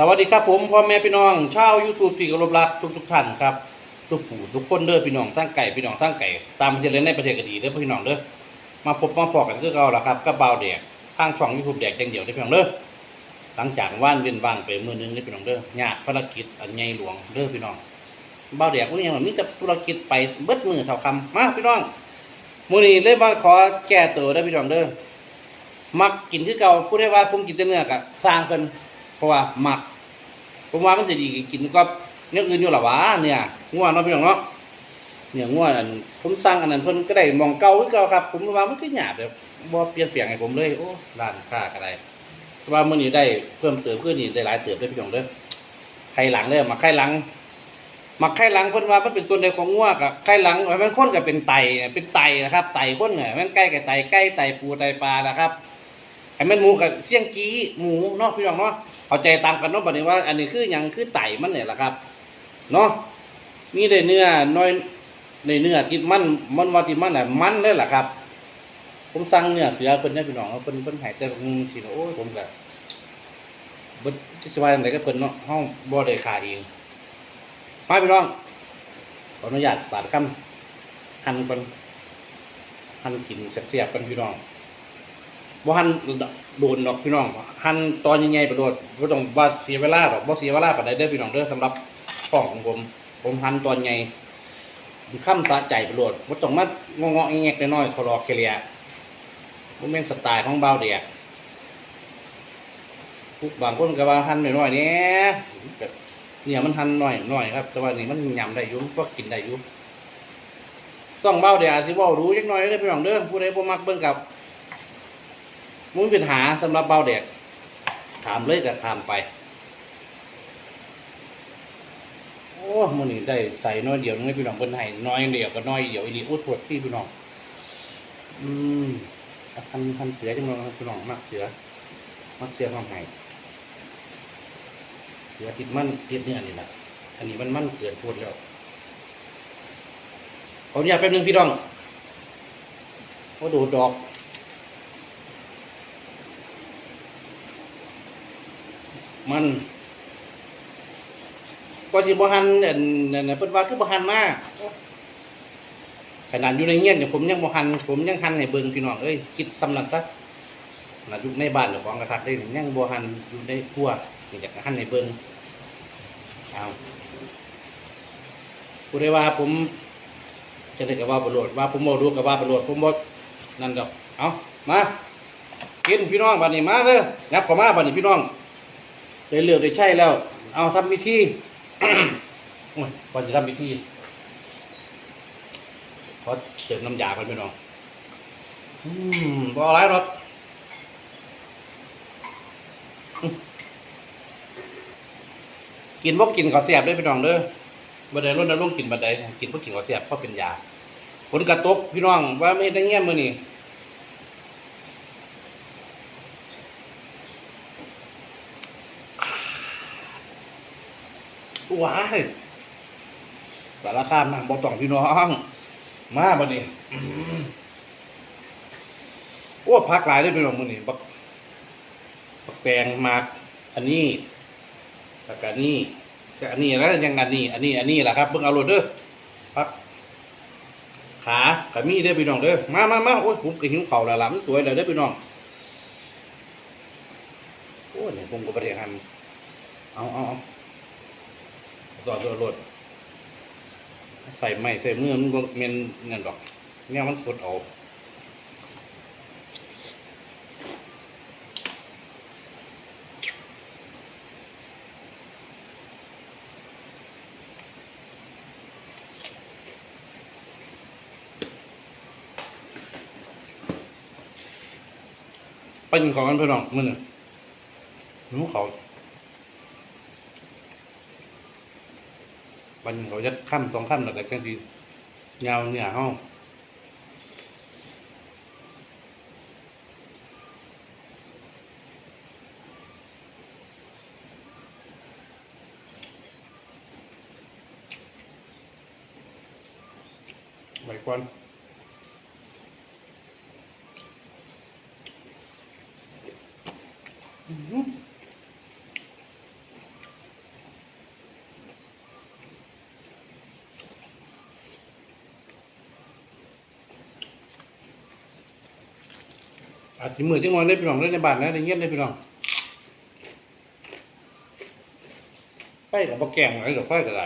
สวัสดีครับผมพ่อแม่พี่น้องชาว YouTube ที่เคารพรักทุกทุกท่านครับทุกผู้ทุกคนเด้อพี่น้องทั้งไก่พี่น้องทั้งไก่ตามที่เล่นในประเทศก็ดีเด้อพี่น้องเด้อมาพบมาพอกันคือเก่าล้วครับกับเบาวแดกทางช่อง YouTube แดกอย่างเดียวเด้พี่น้องเด้อหลังจากว่านเว้นว่างไปมือนึงเด้พี่น้องเด้อยากภารกิจอันใหญ่หลวงเด้อพี่น้องเบาวแดกพวกนี้มันมีแต่ธุรกิจไปเบิดมือเท่าคำมาพี่น้องมื้อนี้เลยมาขอแก้ตัวเด้พี่น้องเด้อมักกินคือเก่าผู้ใดว่าผมกินแต่เนื้อก็สร้างเพิ่นเพราะว่ามัก ผมว่ามันจะดีกินก็เนื้ออื่นอยู่หรอวะเนี่ยง่วงเนาะพี่น้องเนาะเนี่ยง่วงอันผมสั่งอันนั้นเพิ่นก็ได้มองเก่าคือเก่าครับ ผมว่ามันก็หยาบแบบบ่เปลี่ยนแปลงให้ผมเลยโอ้ร้านค้าก็ได้แต่ว่ามื้อนี้ได้เพิ่มเติมขึ้นนี่ได้หลายเติบเลยพี่น้องเด้อไข่หลังเด้อมาไข่หลังมาไข่หลังเพิ่นว่ามันเป็นส่วนใดของงัวกับไข่หลังมันคนก็เป็นไตเป็นไตนะครับไตคนเนี่ยมันใกล้กับไตไก่ไตปูไตปลานะครับ ไอ้แม่นหมูกับเสี่ยงกี้หมูเนาะพี่น้องเนาะเอาใจตามกันเนาะบัดนี้ว่า อันนี้คือหยังคือไตมันเนี่ยแหละครับเนาะมีได้เนื้อน้อยในเนื้อติดมันมันว่าติดมันน่ะมันเลยแหละครับ ผมสั่งเนื้อเสือเพิ่นได้พี่น้องเพิ่นเพิ่นหายใจผมสิโอ้ยผมก็บ่จะว่าจังไดก็เพิ่นเนาะเฮาบ่ได้ขาเองมาพี่น้องขออนุญาตปาดคำหั่นก่อนหั่นกินแซ่บๆกันพี่น้อง บ่หันโดนดอกพี่น้องหันตอนใหญ่ๆไปโดดบ่ต้องว่าเสียเวลาดอกบ่เสียเวลาปานใดเด้อพี่น้องเด้อสำหรับช่องของผม ผมหันตอนใหญ่ค่ำสะใจไปโดดบ่ต้องมางอๆแงกๆน้อยๆขอรอเคลียร์บ่แม่นสไตล์ของเบาเดียพวกบางคนก็ว่าหันน้อยๆเนี่ยเนี่ยมันหันน้อยน้อยครับ แต่ว่านี่มันยำได้อยู่ก็กินได้อยู่ต้องเบาเดียสิเว้ารู้จักหน่อยเด้พี่น้องเด้อผู้ใดบ่มักเบิ่งกับ มุ้งเป็นหาสำหรับเบาเด็กถามเลยก็ถามไป โอ้มันนี่ได้ใส่น้อยเดียวนึงให้พี่น้องเพิ่นให้น้อยเดียวก็น้อยเดียวอีดีอุดถวดพี่พี่น้อง อืมอะพันพันเสือจังเลยพี่น้องมักเสือมักเสือความไห้เสือติดมันติดเนื้อนี่แหละอันนี้มันมันเกินพูดแล้วขออนุญาตแป๊บนึงพี่น้องโอ้ดดดอก มันก็สิบ่หันอันนั่นน่ะเพิ่นว่าคือบ่หันมาขนาดอยู่ในเงี้ยนเนี่ยผมยังบ่หันผมยังหันให้เบิ่งพี่น้องเอ้ยคิดสำนักซะขนาดอยู่ในบ้านเจ้าของกระทัดได้ยังบ่หันอยู่ในครัวนี่อยากหันให้เบิ่งเอาผู้ใดว่าผมจะได้ก็ว่าประโยชน์ว่าผมบ่รู้ก็ว่าประโยชน์ผมบ่นั่นดอกเอามากินพี่น้องบัดนี้มาเด้อยับเข้ามาบัดนี้พี่น้อง ได้เลือกได้ใช่แล้ว เอาทำพิธีโอ้ยพอจะทำพิธีขอเติมน้ำยาก่อนพี่น้องอืมบออะไรหรอกกินพวกกินข้าเสียบด้วยพี่น้องเด้อบันไดรุ่นนั้นรุ่งกินบันไดกินพวกกินข้าเสียบเพราะเป็นยาฝนกระตกพี่น้องว่าไม่ได้เงี้ยมือนี่ ว้ายสารคามนะบอกต้องพี่น้อง มาบัดนี้อืมโอ้พักหลายได้พี่น้องมื้อนี้บักบักแตงมากอันนี้แล้วก็อันนี้ก็อันนี้แล้วยังอันนี้ อันนี้ อันนี้แหละครับเบิ่งเอาโลดเด้อพักขาก็มีเด้พี่น้องเด้อมามามาโอ้ยผมก็หิวข้าวแล้วล่ะมันสวยแล้วเด้พี่น้องโอ้ยเนี่ยผมก็บ่ได้ทำเอาเอาเอา สอดตัวรถใส่ไม่ใส่มือมันบ่แม่นนั่นดอกเนี่ยมันสดเอาไปกินของกันเพื่อนน้องมื้อนี้หนูเขา วันเขาจะค่ำสองค่ำแล้วก็จังสียาวเหนือห้องไว้ก่อน อาจสิมือที่มองได้พี่น้องได้ในบ้านนะได้เงียบได้พี่น้องไฟกับปลาแกงอะไรดี๋ยวไฟจะได้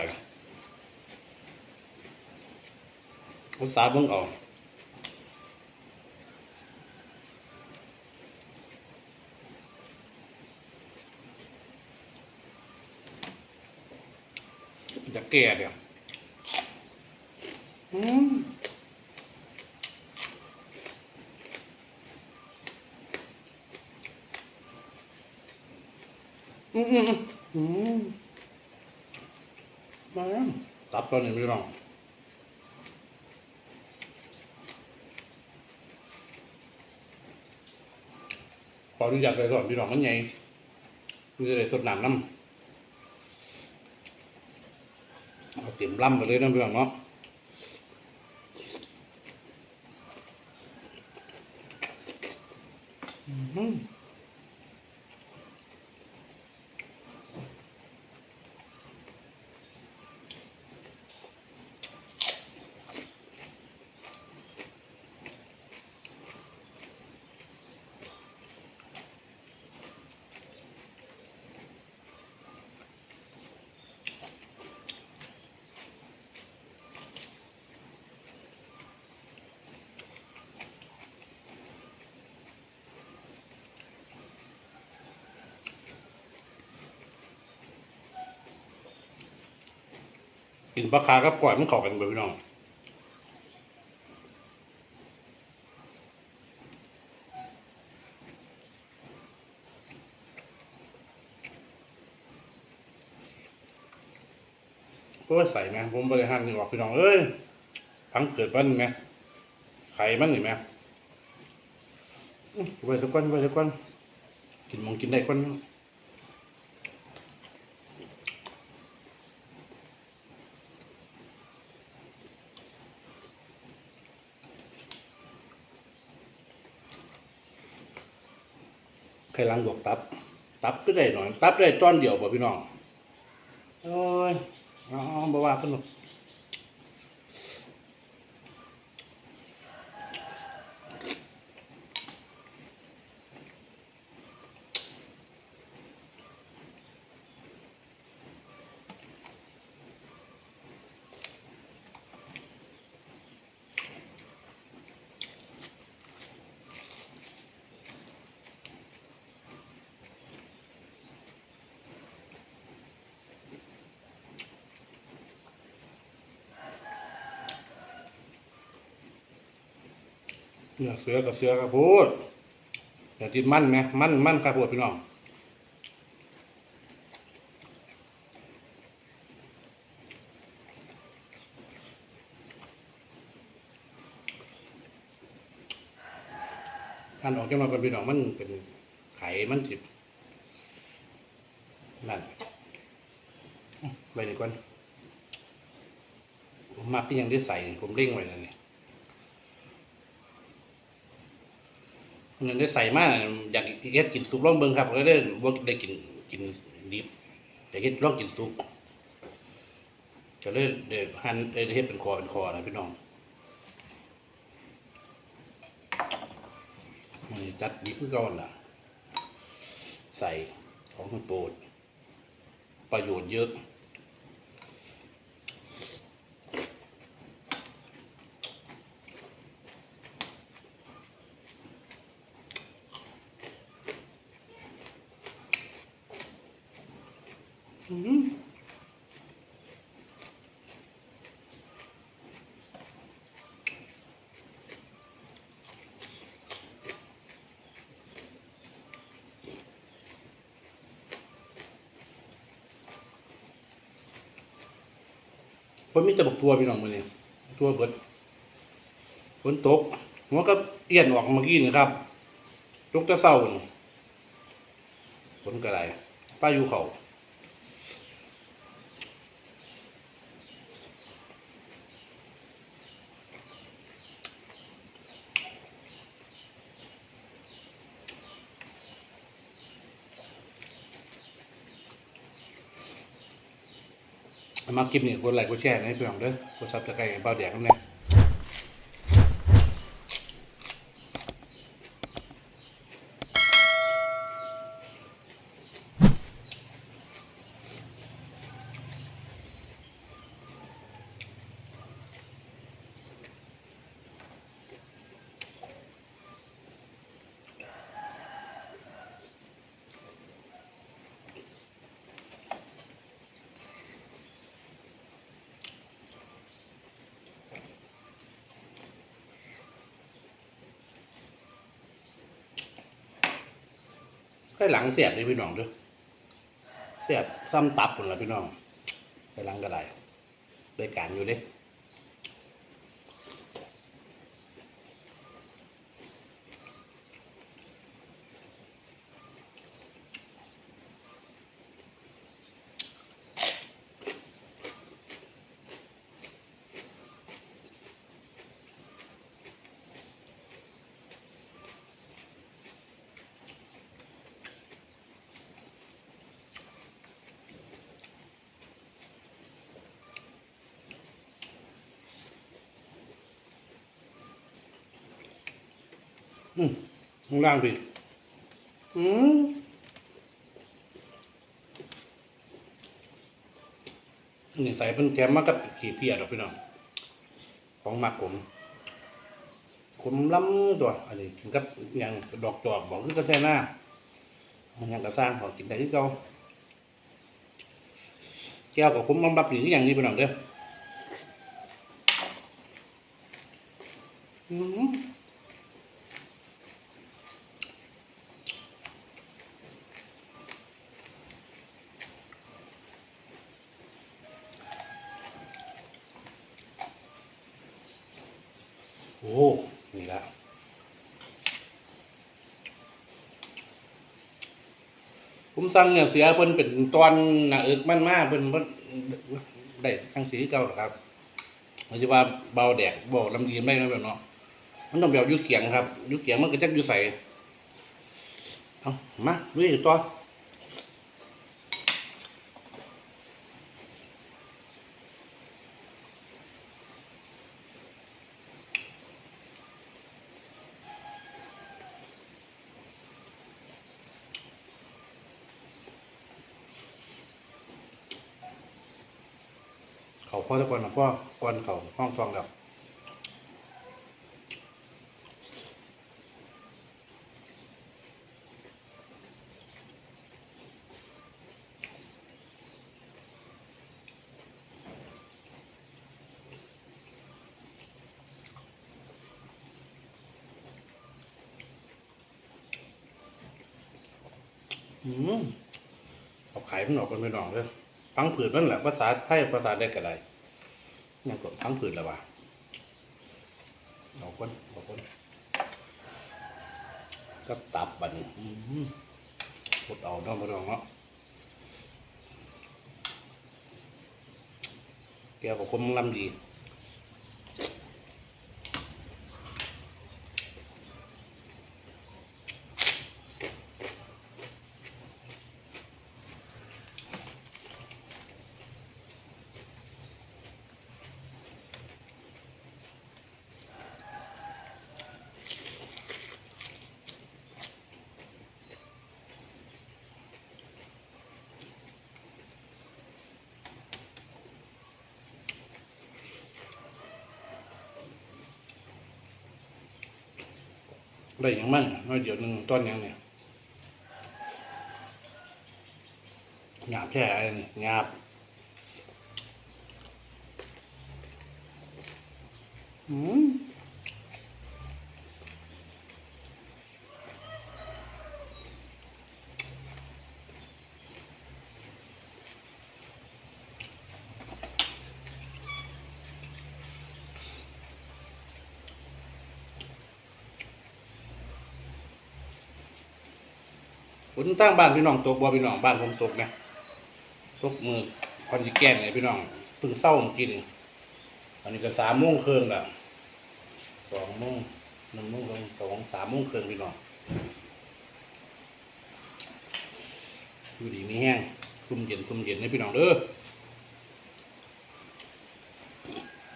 อุตสาห์เบิ่งเอาจะแก่เดี๋ยวอืม อืมมอืมมาตับตอนนี้ไม่ลองขออนุญาตใส่ส่วนพี่น้องมันใหญ่มันจะได้สดหน้ำน้ำเอาเต็มลำไปเลยนะพี่น้องเนาะอืม กินปลาคากับก่อยมันเข้ากันเบ่พี่น้องโอ้ยใส่ไหมผมบริหารนี่บอกพี่น้องเอ้ยพังเกิดมันไหมไข่มันนี่ไหมไว้ทุกคนไว้ทุกคนกินมองกินได้คน ไข่ล้างหยวกตับ ตับก็ได้หน่อย ตับได้ต้อนเดียวบ่พี่น้อง โอ้ย อ๋อบ่ว่าเพิ่นหรอก นื้อเสือกับเสือกับพูดอย่ติดมันไหมมันมันครับพูดพี่น้องท่านออกจากมาเป็นพี่น้องมันเป็นไขมันจิบนั่นไปดีกว่าผมมักที่ยังได้ใส่ผมเร่งไว้นั่นนี่ย มันได้ใส่มากอยากเฮ็ดกินซุปลองเบิ่งครับก็ได้บ่ได้กินกินดิบอยากเฮ็ดลองกินซุปก็เลยได้หั่นได้เฮ็ดเป็นคอเป็นคอนะพี่น้องมันจัดดิบเพื่อก่อนล่ะ ใส่ของโปรดประโยชน์เยอะ อืม ผมมีแต่บักทัวพี่น้องมือนี่ทัวเบิดฝนตกหัวก็เอียนออกเมื่อกี้นี่ครับตกแตะเศร้านี่ฝนกระไรป้าอยู่เขา มาคลิปนี้กดไลค์กดแชร์ให้เพื่อนเด้อกดซับสไครต์เบาแดงกันเนี่ย ไข่หลังเสียบเลยพี่น้องด้วยเสียบซ้ำตับคนละพี่น้องไข่หลังก็ได้ได้การอยู่เด้ อืมข้างล่างพี่อืมอันนี้ใส่เป็นแถมมากับขี้เพียดอกพี่น้อง ของหมักผมขมล้ำตัวอันนี้กินกับอย่างดอกจอกบอกคือกระแทหน้ามันยังกระสร้างขอกินได้ที่เก่าแก้วกับขมล้ำบับหรืออย่างนี้พี่น้องเด้ออืม นี่ละผม สั่งเนี่ยเสียเพิ่นเป็นตอนหนาอึกมันมากเพิ่นเพิ่นได้ทั้งสีเก่าหรอกครับมันจะว่าเบาแดกเบาลำดีไม่นะแบบเนาะมันต้องแบบยุเขียงครับยุเขียงมันก็จะยุใส่เอามาด้วยต่อ อทุกคนนะพ่อก่อนเขาห้องทองแล้วอืมเอาไขายมันออกกันไปหน่องเลยพังผืดนั่นแหละภาษาไทยภาษาได้ก็ได้ ยังกดทั้งผืนแล้ววะเอาคนเอาคนก็ตับบัดนอืมกดเอาด้อมาดองเนาะแก้วกับคมลำดี ได้อย่างมันน้อยเดียวหนึ่งต้นอย่างเนี่ยหยาบแค่ไอ้นี่หยาบอืม ฝนตั้งบ้านพี่น้องตกบ่พี่น้องบ้านผมตกนะตกมือคอนจิแกนเลยพี่น้องเพิ่งเศร้าเมื่อกี้นี่อันนี้ก็สามโมงครึ่งแล้วสองโมงหนึ่งโมงสองสามโมงครึ่งพี่น้องอยู่ดีมีแห้งซุ่มเย็นซุ่มเย็นนะพี่น้องเด้อ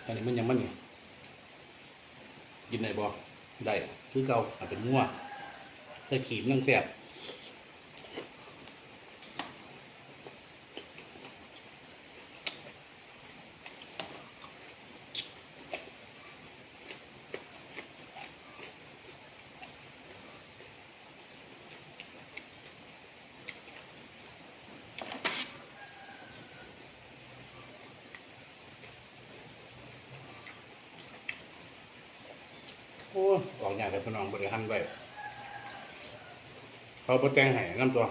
อันนี้มันยังมันอยู่กินได้บ่ได้คือเก่าอาจเป็นงัวได้ขีดนั่งแซ่บ โอ้ออกยากแต่พี่น้องบริหันไว้เขาบ่แจงให้น้ำตัว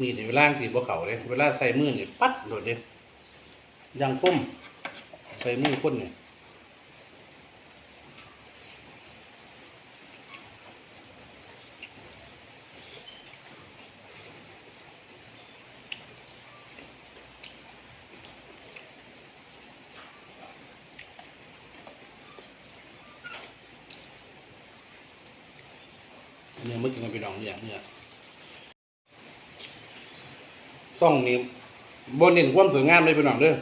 มีดนี่เวลาสีบวเขาเลยเวลาใส่มือเนี่ยปัดโดดเลยยังคมใส่มือคนเนี่ย เนื้อเมื่อกินกันไปน้องเนี่ยเนื้อซ่องนี้บนเน้นความสวยงามเลยไปน้องเด้อ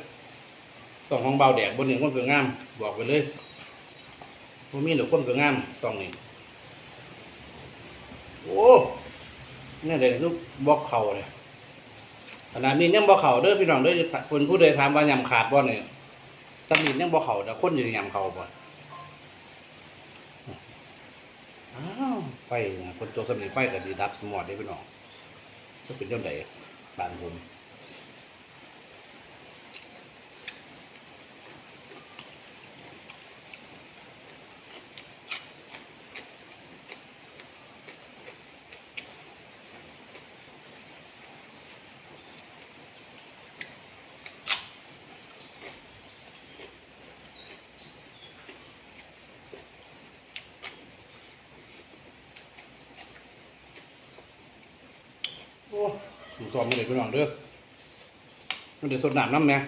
ซ่องของเบาแดดบนเน้นความสวยงาม บอกไปเลยว่ามีแต่ความสวยงามซ่องนี้โอ้เนี่ยเดี๋ยวลูกบอกเข่าเลยขนาดนี้ยังบอกเข่าเด้อพี่น้องเด้อคนผู้ใดถามว่ายำขาดบ่เนี่ยตำหนิยังบอกเข่าแต่คนอยู่ยำเข่าบ่อ้าว ไฟนะคนตกสำนีไฟก็ดีดับสมอดได้พี่น้องก็เป็นยังไงบ้านผม โอ้ถูกซ้อมกันเลยพี่น้องเด้อมันเดือดสดน้ำน้ำเนี่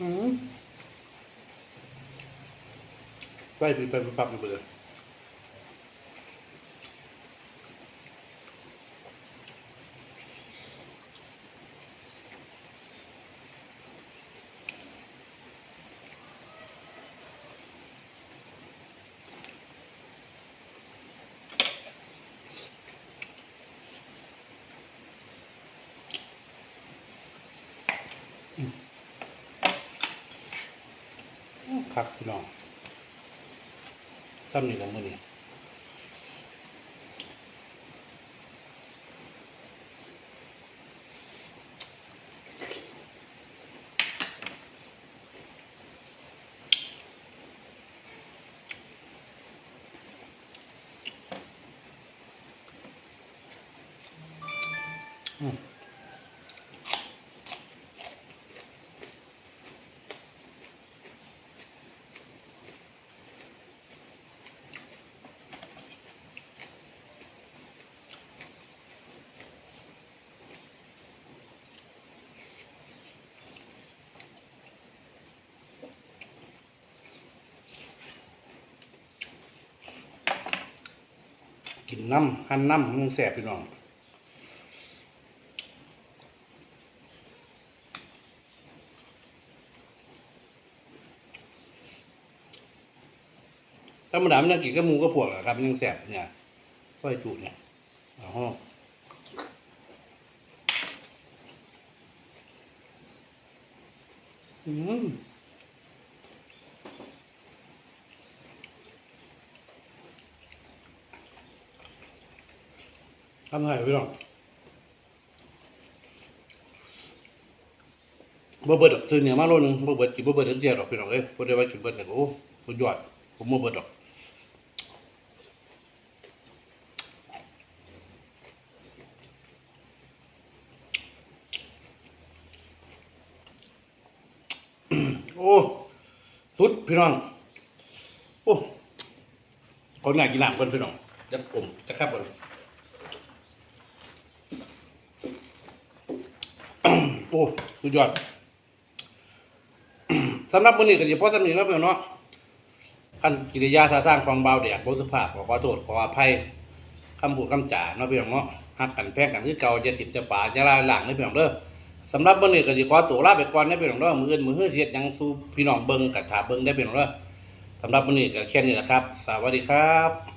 อืมไปไปไปไปปับอยู่ไปเลย คักพี่น้องซ้ำนี่ละมือนี่อืม กินน้ำหั่นน้ำมันแสบพี่น้องธรรมดามันยังกินกับหมูกับพวกแหละครับมันยังแสบเนี่ยซอยจุเนี่ยอ๋ออืม ทำไงพี่น้องบ่เบิดดอกซื้อเนี่ยมาโลนึงบ่เบิดกินบ่เบิดเดียวดอกพี่น้องเอ้ยบ่ได้ว่ากินเบิดเนี่ยโอ้สุดยอดผมบ่เบิดดอกโอ้สุดพี่น้องโอ้คนงานกินน้ำคนพี่น้องจะกลมจะครับคน โอ้สุดยอดสำหรับมื้อนี้ก็สิพอสำนี้แล้วพี่องเนาะขันกิริยาท่าทางของเบาวแดกบ่สุภาพขอขอโทษขออภัยคำพูดคำจาเนาะพี่น้องเนาะฮักกันแพงกันคือเก่าจะถิ่มจะป่าจะลายหลังเด้อพี่น้องเด้อสำหรับมื้อนี้ก็สิขอตัวลาไปก่อนเด้อพี่น้องเด้อมื้ออื่นมื้อฮื้อเฮ็ดหยังสู่พี่น้องเบิ่งก็ท่าเบิ่งได้อพี่น้องเด้อสำหรับมื้อนี้ก็แค่นี้แหละครับ สวัสดีครับ